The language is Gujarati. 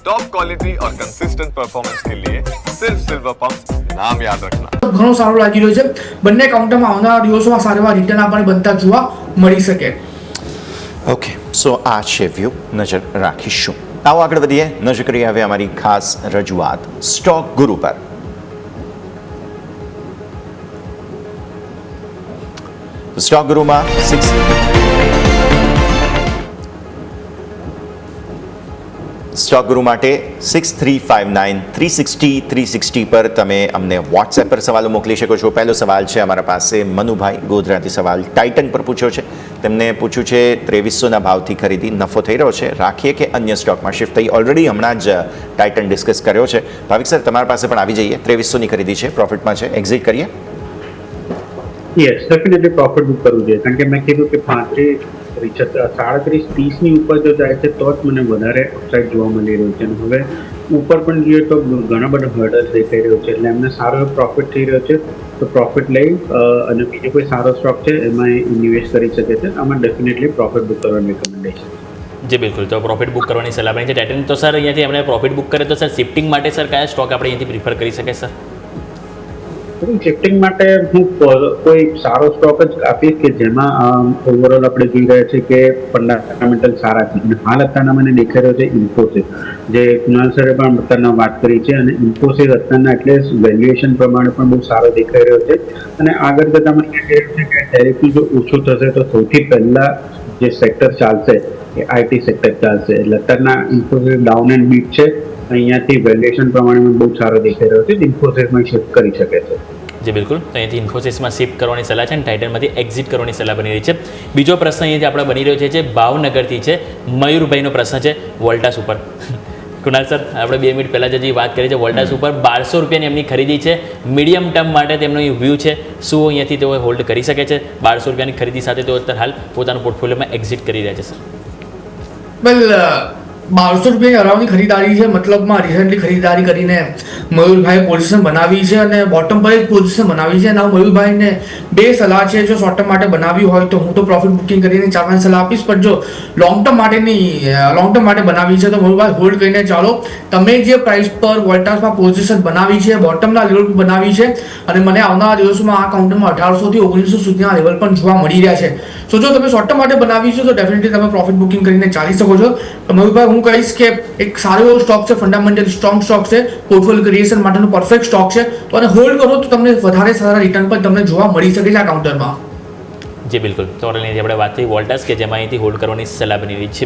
टॉप क्वालिटी और कंसिस्टेंट परफॉर्मेंस के लिए सिर्फ सिल्वर पंप नाम याद रखना ઘણો સારો લાગી રહ્યો છે બંને કાઉન્ટરમાં આવનારા દિવસોમાં સારા એવા રિટર્ન આપણને બનતા જોવા મળી શકે ઓકે સો આ છે વ્યૂ નજર રાખીશું આવો આગળ વધીએ નજર કરીએ હવે અમારી ખાસ રજૂઆત સ્ટોક ગુરુ પર સ્ટોક ગુરુમાં સિક્સ સ્ટોક ગુરુ માટે six three five nine three sixty three sixty પર તમે અમને વોટ્સએપ પર સવાલો મોકલી શકો છો. પહેલો સવાલ છે અમારા પાસે મનુભાઈ ગોધરાથી સવાલ ટાઇટન પર પૂછ્યો છે. તેમને પૂછ્યું છે ત્રેવીસોના ભાવથી ખરીદી નફો થઈ રહ્યો છે. રાખીએ કે અન્ય સ્ટોકમાં શિફ્ટ થઈ? ઓલરેડી હમણાં જ ટાઇટન ડિસ્કસ કર્યો છે. ભાવિક સર તમારા પાસે પણ આવી જઈએ. ત્રેવીસોની ખરીદી છે પ્રોફિટમાં છે. એક્ઝિટ કરીએ? યસ ડેફિનેટલી પ્રોફિટ બુક કરવું જોઈએ કારણ કે મેં કીધું કે પાંત્રીસ સાડત્રીસ, ત્રીસની ઉપર જો જાય છે, તો જ મને વધારે અપસાઇડ જોવા મળી રહ્યું છે. અને હવે ઉપર પણ જોઈએ તો ઘણા બધા હર્ડલ દેખાઈ રહ્યો છે. એટલે એમને સારો પ્રોફિટ થઈ રહ્યો છે. તો પ્રોફિટ લઈ અને બીજો કોઈ સારો સ્ટોક છે, એમાં ઇન્વેસ્ટ કરી શકે છે. આમાં ડેફિનેટલી પ્રોફિટ બુક કરવાની રેકમેન્ડેશન જે, બિલકુલ. તો પ્રોફિટ બુક કરવાની સલાહ આપણી છે. ટાઇટન તો સર અહીંયાથી આપણે પ્રોફિટ બુક કરે તો સર શિફ્ટિંગ માટે સર કયા સ્ટોક આપણે અહીંથી પ્રિફર કરી શકે સર શિફ્ટિંગ માટે હું કોઈ સારો સ્ટોક જ આપીશ કે જેમાં ઓવરઓલ આપણે જોઈ રહ્યા છીએ કે ફંડામેન્ટલ સારા છે? અને હાલ અત્યારના મને દેખાઈ રહ્યો છે ઇન્ફોસિસ જે કુણાલ સરે પણ અત્યારના વાત કરી છે અને ઇન્ફોસિસ અત્યારના એટલે વેલ્યુએશન પ્રમાણે પણ બહુ સારો દેખાઈ રહ્યો છે. અને આગળ જતાં મને દેખાઈ રહ્યું છે કે ટેરિફી જો ઓછું થશે તો સૌથી પહેલા જે સેક્ટર ચાલશે, એ આઈટી સેક્ટર ચાલશે. એટલે અત્યારના ઇન્ફોસિસ ડાઉન એન્ડ બીટ છે. અહીંયાથી વેલ્યુએશન પ્રમાણે બહુ સારો દેખાઈ રહ્યો છે ઇન્ફોસિસમાં શિફ્ટ કરી શકે છે. જે બિલકુલ. તો અહીંયાથી ઇન્ફોસિસમાં શિફ્ટ કરવાની સલાહ છે અને ટાઇટનમાંથી એક્ઝિટ કરવાની સલાહ બની રહી છે. બીજો પ્રશ્ન અહીંયાથી આપણે બની રહ્યો છે જે ભાવનગરથી છે મયુરભાઈનો પ્રશ્ન છે વોલ્ટાસ ઉપર. કુણાલ સર આપણે બે મિનિટ પહેલાં જે વાત કરી છે વોલ્ટાસ ઉપર બારસો રૂપિયાની એમની ખરીદી છે. મીડિયમ ટર્મ માટે તેમનો વ્યૂ છે શું અહીંયાથી તેઓ હોલ્ડ કરી શકે છે? બારસો રૂપિયાની ખરીદી સાથે તેઓ અત્યારે હાલ પોતાનું પોર્ટફોલિયોમાં એક્ઝિટ કરી રહ્યા છે સર. વેલ બારસો રૂપિયા અરાઉન્ડની ખરીદારી છે, મતલબમાં રિસેન્ટલી ખરીદારી કરીને મયુરભાઈ પોઝિશન બનાવી છે અને બોટમ પર જ પોઝિશન બનાવી છે. અને મયુરભાઈને બે સલાહ છે, જો શોર્ટ ટર્મ માટે બનાવી હોય તો હું તો પ્રોફિટ બુકિંગ કરીને ચાલવાની સલાહ આપીશ. પણ જો લોંગ ટર્મ માટેની લોંગ ટર્મ માટે બનાવી છે, તો મયુરભાઈ હોલ્ડ કરીને ચાલો. તમે જે પ્રાઇસ પર વોલ્ટાસમાં પોઝિશન બનાવી છે બોટમના લેવલ પર બનાવી છે, અને મને આવનારા દિવસોમાં આ કાઉન્ટરમાં અઢારસોથી ઓગણીસો સુધીના લેવલ પણ જોવા મળી રહ્યા છે. સો જો તમે શોર્ટ ટર્મ માટે બનાવી છે, તો ડેફિનેટલી તમે પ્રોફિટ બુકિંગ કરીને ચાલી શકો છો. મયુરભાઈ, હું કહીશ કે એક સારો એવો સ્ટોક છે ફંડામેન્ટલ સ્ટ્રોંગ સ્ટોક છે પોર્ટફોલિયો ક્રિએશન માટેનો પરફેક્ટ સ્ટોક છે. અને હોલ્ડ કરો તો તમને વધારે સારા રિટર્ન પણ તમને જોવા મળી શકે છે આ કાઉન્ટરમાં જી, બિલકુલ. તો આપણે વાત થઈ વોલ્ટાસ, કે જેમાં અહીંથી હોલ્ડ કરવાની સલાહ બની રહી છે.